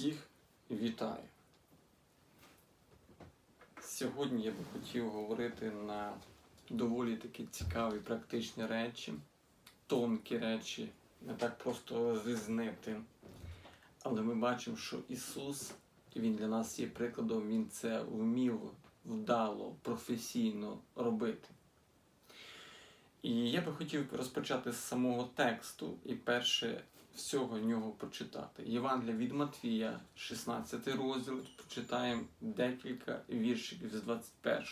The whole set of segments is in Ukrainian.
Всіх вітаю. Сьогодні я би хотів говорити на доволі такі цікаві практичні речі, тонкі речі, не так просто розрізнити. Але ми бачимо, що Ісус, Він для нас є прикладом, Він це вмів вдало, професійно робити. І я би хотів розпочати з самого тексту і перше всього нього почитати. Євангелія від Матвія, 16 розділ, прочитаємо декілька віршиків з 21.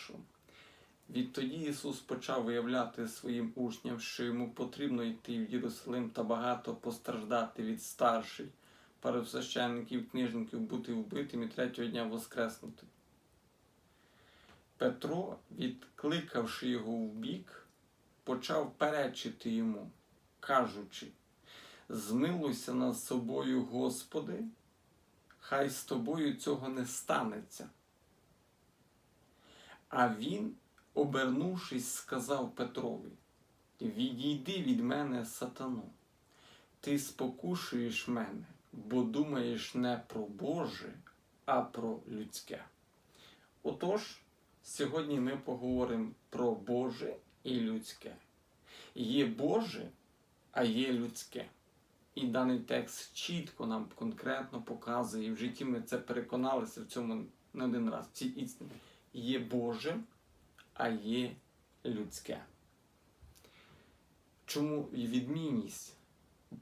Відтоді Ісус почав виявляти своїм учням, що йому потрібно йти в Єрусалим та багато постраждати від старших, паросвященників, книжників, бути вбитим і третього дня воскреснути. Петро, відкликавши його в бік, почав перечити йому, кажучи: Змилуйся над собою, Господи, хай з тобою цього не станеться. А він, обернувшись, сказав Петрові: Відійди від мене, сатану, ти спокушуєш мене, бо думаєш не про Боже, а про людське. Отож, сьогодні ми поговоримо про Боже і людське. Є Боже, а є людське. І даний текст чітко нам конкретно показує, і в житті ми це переконалися в цьому не один раз. Ці істини є Боже, а є людське. Чому відмінність?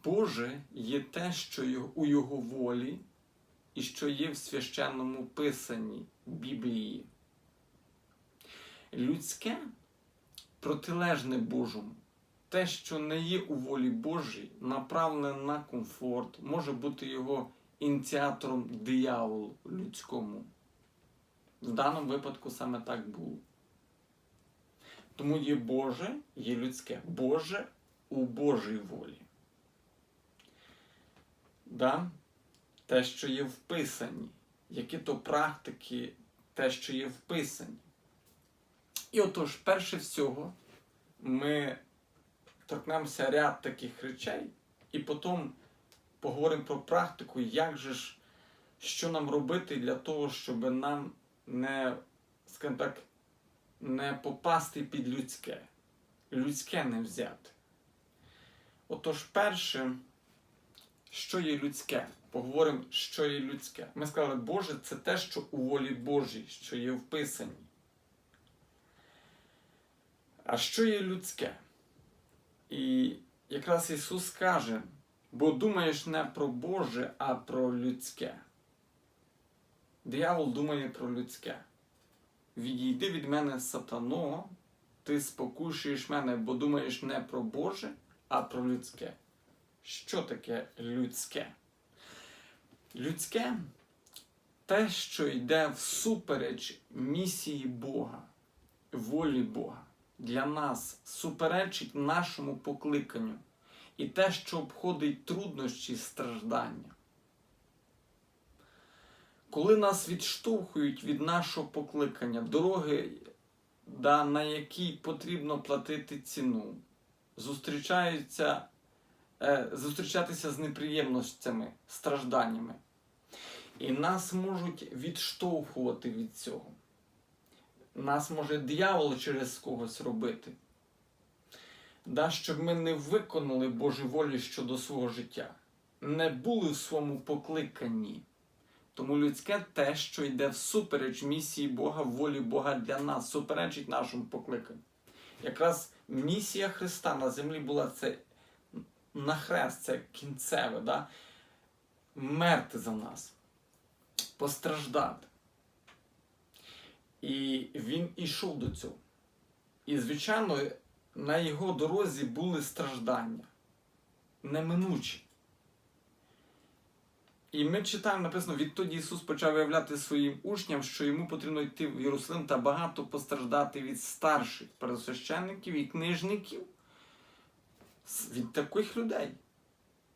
Боже є те, що у Його волі і що є в священному писанні Біблії. Людське протилежне Божому. Те, що не є у волі Божій, направлене на комфорт, може бути його ініціатором дияволу людському. В даному випадку саме так було. Тому є Боже, є людське. Боже у Божій волі. Да? Те, що є вписані, які то практики, те, що є вписані. І отож, перше всього, ми торкнемося ряд таких речей, і потім поговоримо про практику, як же ж, що нам робити для того, щоб нам не, скажімо так, не попасти під людське, людське не взяти. Отож, перше, що є людське? Поговоримо, що є людське. Ми сказали, Боже, це те, що у волі Божій, що є вписані. А що є людське? І якраз Ісус каже, бо думаєш не про Боже, а про людське. Диявол думає про людське. Відійди від мене, сатано, ти спокушуєш мене, бо думаєш не про Боже, а про людське. Що таке людське? Людське те, що йде всупереч місії Бога, волі Бога для нас суперечить нашому покликанню і те, що обходить труднощі страждання. Коли нас відштовхують від нашого покликання, дороги, да, на якій потрібно платити ціну, зустрічаються, е, зустрічатися з неприємностями, стражданнями, і нас можуть відштовхувати від цього нас може диявол через когось робити. Да, щоб ми не виконали Божу волю щодо свого життя, не були в своєму покликанні. Тому людське те, що йде всупереч місії Бога, волі Бога для нас, суперечить нашому покликанню. Якраз місія Христа на землі була це на хрест, це кінцеве, да? мерти за нас, постраждати. І він ішов до цього. І, звичайно, на його дорозі були страждання, неминучі. І ми читаємо, написано, відтоді Ісус почав виявляти своїм учням, що йому потрібно йти в Єрусалим та багато постраждати від старших пересвященників і книжників, від таких людей.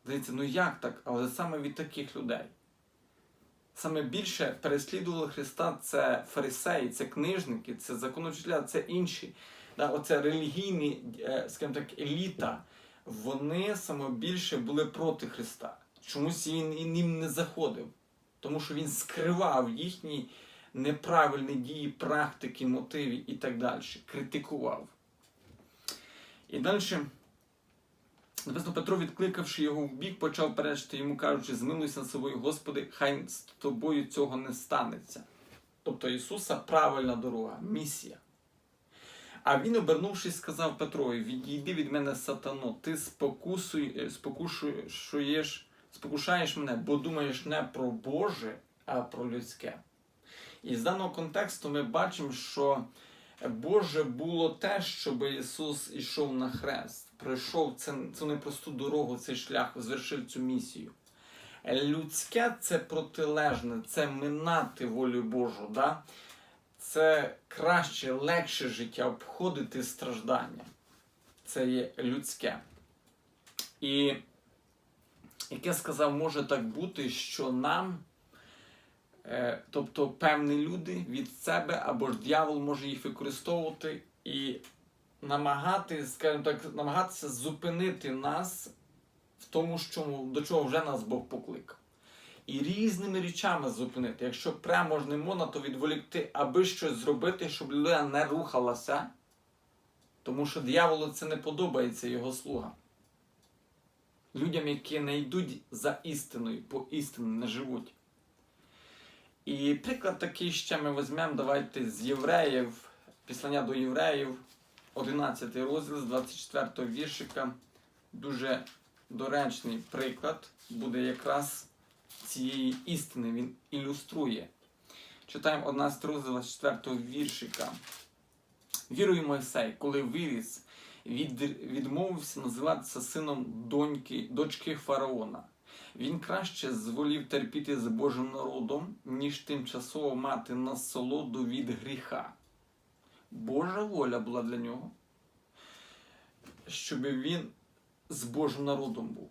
Здається, ну як так? Але саме від таких людей. Саме більше переслідували Христа це фарисеї, це книжники, це законовчителя, це інші. Да, Оце релігійні, е, скажімо так, еліта. Вони саме більше були проти Христа. Чомусь він ним не заходив. тому що він скривав їхні неправильні дії, практики, мотиви і так далі. Критикував. І далі. Написано, Петро, відкликавши його в бік, почав перечити йому, кажучи, змилуйся над собою, Господи, хай з тобою цього не станеться. Тобто Ісуса правильна дорога, місія. А він, обернувшись, сказав Петрові: Відійди від мене, сатано, ти спокусуй, спокушуєш, спокушаєш мене, бо думаєш не про Боже, а про людське. І з даного контексту ми бачимо, що Боже було те, щоб Ісус ішов на хрест, пройшов цю непросту дорогу, цей шлях, звершив цю місію. Людське це протилежне, це минати волю Божу. Да? Це краще, легше життя, обходити страждання. Це є людське. І, як я сказав, може так бути, що нам, тобто певні люди від себе або ж дьявол може їх використовувати і намагати, скажімо так, намагатися зупинити нас в тому, що, до чого вже нас Бог покликав. І різними речами зупинити. Якщо прямо ж не можна, то відволікти, аби щось зробити, щоб людина не рухалася, тому що дияволу це не подобається його слуга. Людям, які не йдуть за істиною, по істині не живуть. І приклад такий ще ми візьмемо, давайте з євреїв, післання до євреїв, 11 розділ з 24 віршика. Дуже доречний приклад буде якраз цієї істини він ілюструє. Читаємо 11 розділ 24 віршика. Вірою Мойсей, коли виріс, від, відмовився називатися сином доньки, дочки фараона. Він краще зволів терпіти з Божим народом, ніж тимчасово мати насолоду від гріха. Божа воля була для нього, щоб він з Божим народом був,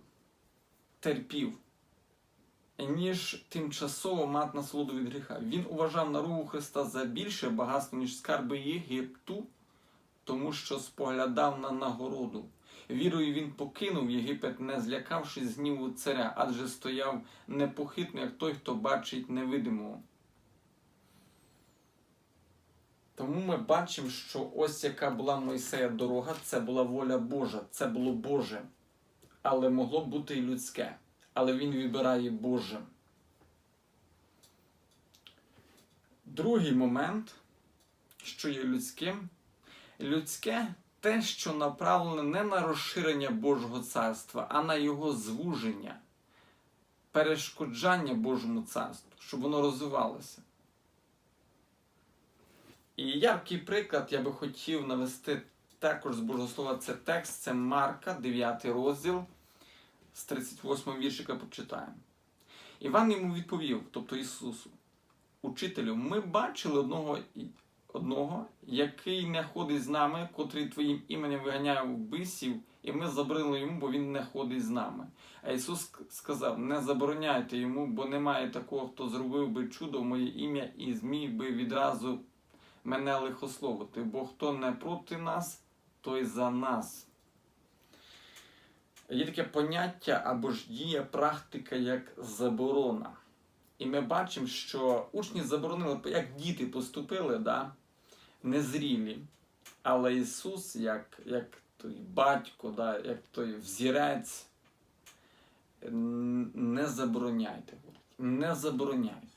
терпів ніж тимчасово мати насолоду від гріха. Він уважав наругу Христа за більше багатство, ніж скарби Єгипту, тому що споглядав на нагороду. Вірою він покинув Єгипет, не злякавшись гніву царя, адже стояв непохитно, як той, хто бачить невидимого. Тому ми бачимо, що ось яка була Мойсея дорога, це була воля Божа, це було Боже, але могло бути і людське але він вибирає Боже. Другий момент, що є людським, людське те, що направлене не на розширення Божого царства, а на його звуження, перешкоджання Божому царству, щоб воно розвивалося. І яркий приклад я би хотів навести також з Божого Слова, це текст, це Марка, 9 розділ з 38 віршика почитаємо. Іван йому відповів, тобто Ісусу, Учителю, ми бачили одного, одного, який не ходить з нами, котрий Твоїм іменем виганяє бисів, і ми забрили йому, бо він не ходить з нами. А Ісус сказав: Не забороняйте йому, бо немає такого, хто зробив би чудо в моє ім'я і зміг би відразу мене лихословити, бо хто не проти нас, той за нас. Є таке поняття або ж дія практика як заборона. І ми бачимо, що учні заборонили, як діти поступили, да? Незрілі. Але Ісус, як як той батько, да? як той взірець, не забороняйте. Не забороняйте.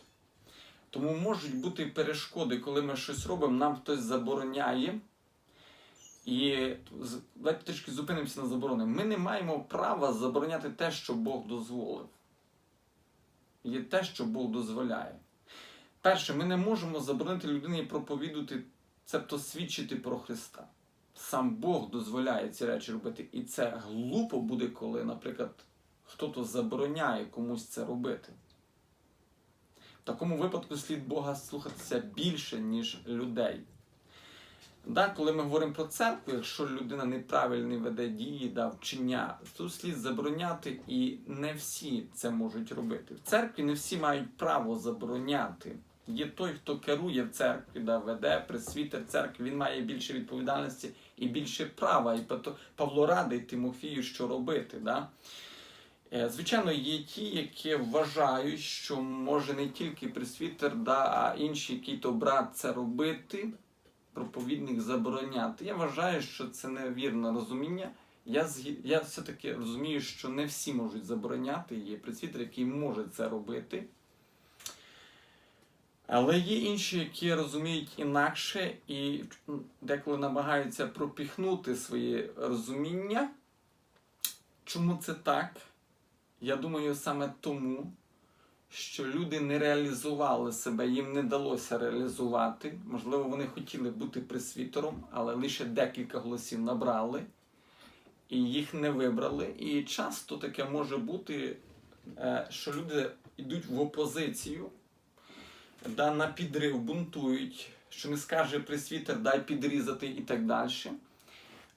Тому можуть бути перешкоди, коли ми щось робимо, нам хтось забороняє. І давайте трішки зупинимося на заборони. Ми не маємо права забороняти те, що Бог дозволив. Є те, що Бог дозволяє. Перше, ми не можемо заборонити людині проповідувати, цебто свідчити про Христа. Сам Бог дозволяє ці речі робити. І це глупо буде, коли, наприклад, хтось забороняє комусь це робити. В такому випадку слід Бога слухатися більше, ніж людей. Да, Коли ми говоримо про церкву, якщо людина неправильно веде дії, да, вчення, то слід забороняти, і не всі це можуть робити. В церкві не всі мають право забороняти. Є той, хто керує в церкві, да, веде пресвітер церкви, він має більше відповідальності і більше права. І Павло радить Тимофію, що робити. Да? Е, Звичайно, є ті, які вважають, що може не тільки пресвітер, да, а інші який-то брат це робити, проповідник забороняти. Я вважаю, що це невірне розуміння. Я, я все-таки розумію, що не всі можуть забороняти. Є пресвітер, який може це робити. Але є інші, які розуміють інакше і деколи намагаються пропіхнути своє розуміння. Чому це так? Я думаю, саме тому, що люди не реалізували себе, їм не вдалося реалізувати. Можливо, вони хотіли бути пресвітером, але лише декілька голосів набрали і їх не вибрали. І часто таке може бути, е, що люди йдуть в опозицію, да, на підрив бунтують, що не скаже пресвітер, дай підрізати і так далі.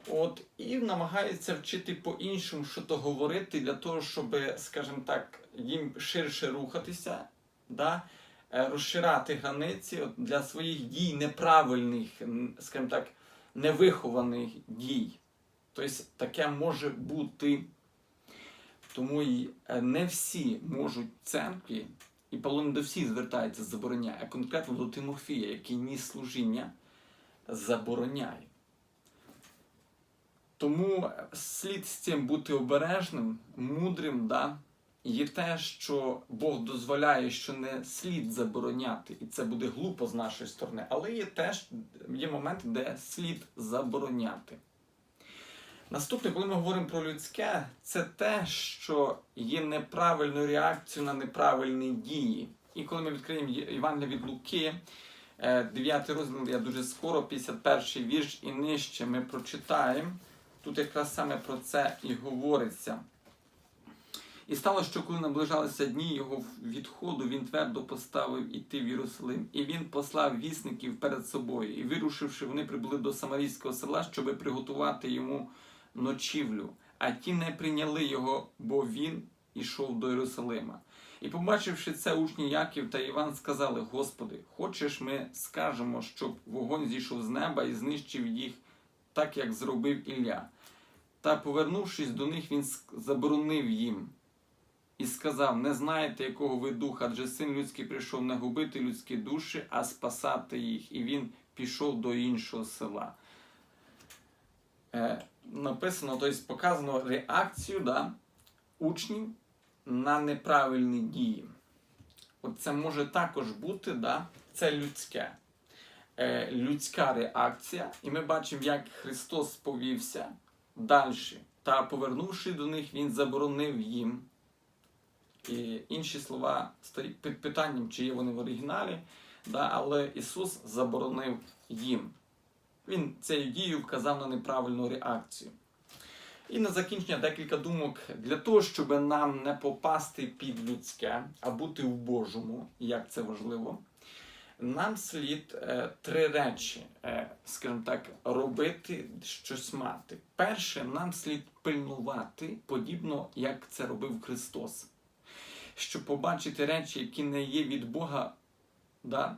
От, і намагаються вчити по-іншому, що то говорити, для того, щоб, скажімо так, їм ширше рухатися, да? е, розширати границі от, для своїх дій неправильних, скажімо так, невихованих дій. Тобто таке може бути. Тому і е, не всі можуть в церкві, і Павло не до всіх звертається забороняє, а конкретно до Тимофія, який ніс служіння, забороняє. Тому слід з цим бути обережним, мудрим, да? є те, що Бог дозволяє, що не слід забороняти, і це буде глупо з нашої сторони, але є теж є моменти, де слід забороняти. Наступне, коли ми говоримо про людське, це те, що є неправильною реакцією на неправильні дії. І коли ми відкриємо Євангелія від Луки, 9 розділ, я дуже скоро, 51 вірш і нижче ми прочитаємо. Тут якраз саме про це і говориться. І стало, що коли наближалися дні його відходу, він твердо поставив іти в Єрусалим. І він послав вісників перед собою. І вирушивши, вони прибули до Самарійського села, щоби приготувати йому ночівлю. А ті не прийняли його, бо він ішов до Єрусалима. І побачивши це, учні Яків та Іван сказали: Господи, хочеш, ми скажемо, щоб вогонь зійшов з неба і знищив їх, так як зробив Ілля. Та, повернувшись до них, він заборонив їм і сказав: Не знаєте, якого ви духа, адже син людський прийшов не губити людські душі, а спасати їх. І він пішов до іншого села. Написано, тобто показано реакцію да, учнів на неправильні дії. От це може також бути, да, це людське. Е, людська реакція, і ми бачимо, як Христос повівся далі. Та повернувши до них, Він заборонив їм. І інші слова стоять під питанням, чи є вони в оригіналі, да, але Ісус заборонив їм. Він цією дією вказав на неправильну реакцію. І на закінчення декілька думок для того, щоб нам не попасти під людське, а бути в Божому, як це важливо. Нам слід е, три речі, е, скажімо так, робити, щось мати. Перше, нам слід пильнувати, подібно як це робив Христос. Щоб побачити речі, які не є від Бога, да,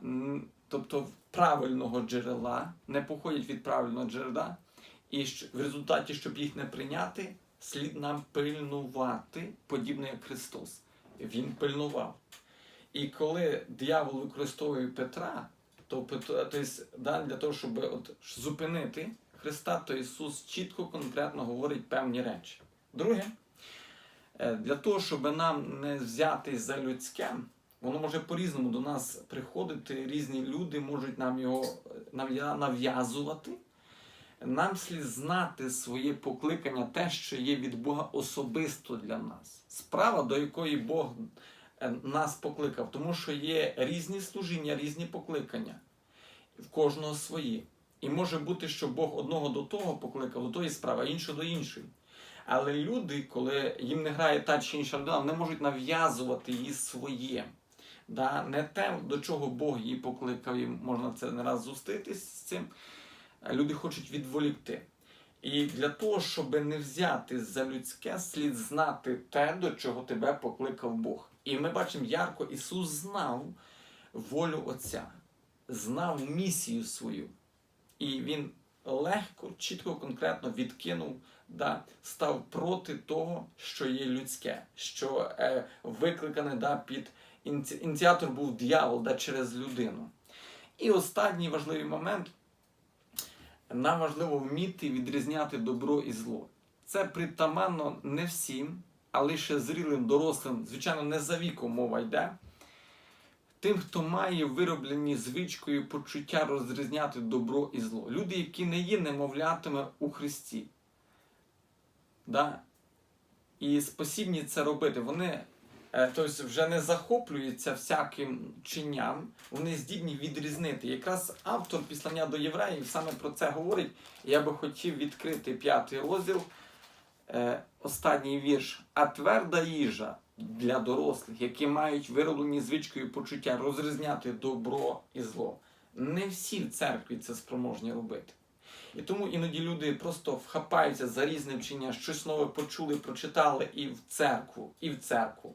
тобто правильного джерела, не походять від правильного джерела, і в результаті, щоб їх не прийняти, слід нам пильнувати, подібно як Христос. Він пильнував. І коли диявол використовує Петра, то Петро, тобто, да, для того, щоб от, зупинити Христа, то Ісус чітко, конкретно говорить певні речі. Друге, е, для того, щоб нам не взятись за людське, воно може по-різному до нас приходити, різні люди можуть нам його нав'язувати. Нам слід знати своє покликання, те, що є від Бога особисто для нас. Справа, до якої Бог е, нас покликав, тому що є різні служіння, різні покликання, в кожного свої. І може бути, що Бог одного до того покликав, до тої справи, а іншого до іншої. Але люди, коли їм не грає та чи інша людина, вони можуть нав'язувати їй своє. Да? Не те, до чого Бог її покликав, і можна це не раз зустрітись з цим. Люди хочуть відволікти. І для того, щоб не взяти за людське, слід знати те, до чого тебе покликав Бог. І ми бачимо ярко, Ісус знав волю Отця, знав місію свою. І Він легко, чітко, конкретно відкинув, да, став проти того, що є людське, що е, викликане да, під. Ініціатор був дьявол да, через людину. І останній важливий момент. Нам важливо вміти відрізняти добро і зло. Це притаманно не всім, а лише зрілим, дорослим, звичайно, не за віком мова йде. Тим, хто має вироблені звичкою почуття розрізняти добро і зло. Люди, які не є немовлятами у Христі. Да? І спосібні це робити. Вони тобто, вже не захоплюються всяким чинням, вони здібні відрізнити. Якраз автор післання до євреїв саме про це говорить. Я би хотів відкрити п'ятий розділ, е, останній вірш. А тверда їжа для дорослих, які мають вироблені звичкою почуття розрізняти добро і зло. Не всі в церкві це спроможні робити. І тому іноді люди просто вхапаються за різне вчення, щось нове почули, прочитали і в церкву, і в церкву.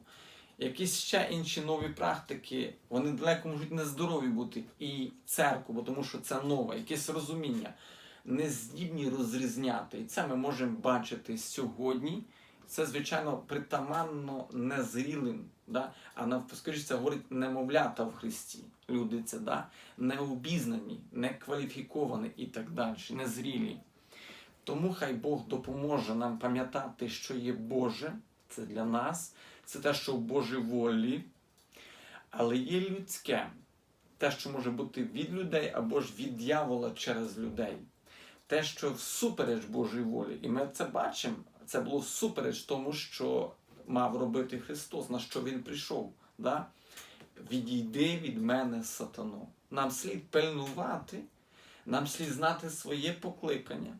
Якісь ще інші нові практики, вони далеко можуть нездорові бути і церкву, тому що це нове, якесь розуміння, не здібні розрізняти. І це ми можемо бачити сьогодні. Це, звичайно, притаманно незрілим, да? а навпаки, це говорить немовлята в Христі. Люди це да? необізнані, некваліфіковані і так далі, незрілі. Тому хай Бог допоможе нам пам'ятати, що є Боже, це для нас, це те, що в Божій волі, але є людське, те, що може бути від людей або ж від дьявола через людей. Те, що всупереч Божій волі. І ми це бачимо. Це було всупереч тому, що мав робити Христос, на що Він прийшов. Да? Відійди від мене, сатано. Нам слід пильнувати, нам слід знати своє покликання.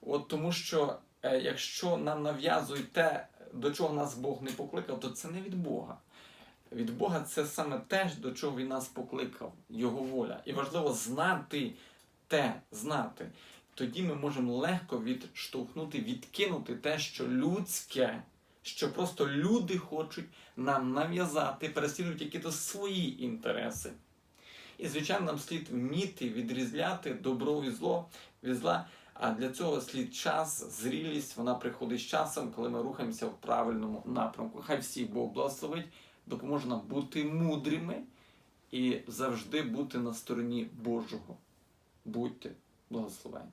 От Тому що е, якщо нам нав'язують те, до чого нас Бог не покликав, то це не від Бога. Від Бога це саме те, до чого Він нас покликав, Його воля. І важливо знати те, знати. Тоді ми можемо легко відштовхнути, відкинути те, що людське, що просто люди хочуть нам нав'язати, переслідують якісь свої інтереси. І, звичайно, нам слід вміти відрізняти добро і зло від зла. А для цього слід час, зрілість, вона приходить з часом, коли ми рухаємося в правильному напрямку. Хай всіх Бог благословить, допоможе нам бути мудрими і завжди бути на стороні Божого. Будьте благословені.